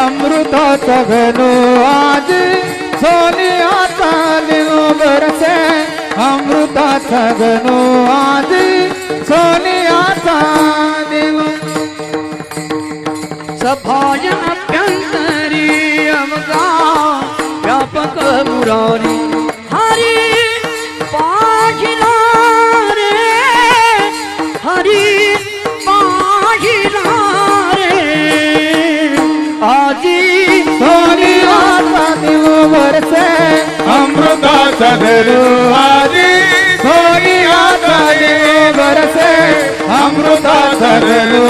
अमृताचा धेनू आजी सोनियाचा धेनू अमृताचा घनो आज सोनियाचा दिनो सभाय अभ्यंतरी अवगा व्यापक मुरारी हरी पाहिला रे हरी पाहिला रे आजी सोनियाचा दिनो बरसे अमृताचा दिनो बरसे अमृता घनो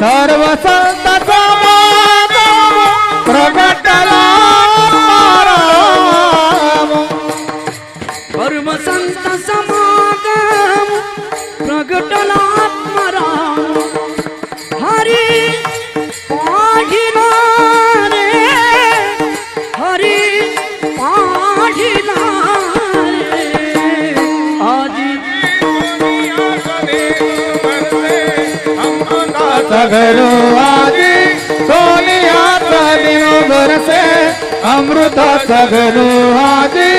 सर्व संत समागम प्रगटला परम संत घरो आजी सोनियाचा देव बरसे अमृताचा घरो आजी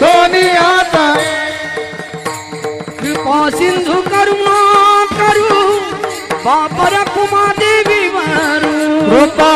सोनियाचा। कृपा सिंधू करुणा करू बापर कुमा देवी वरू। कृपा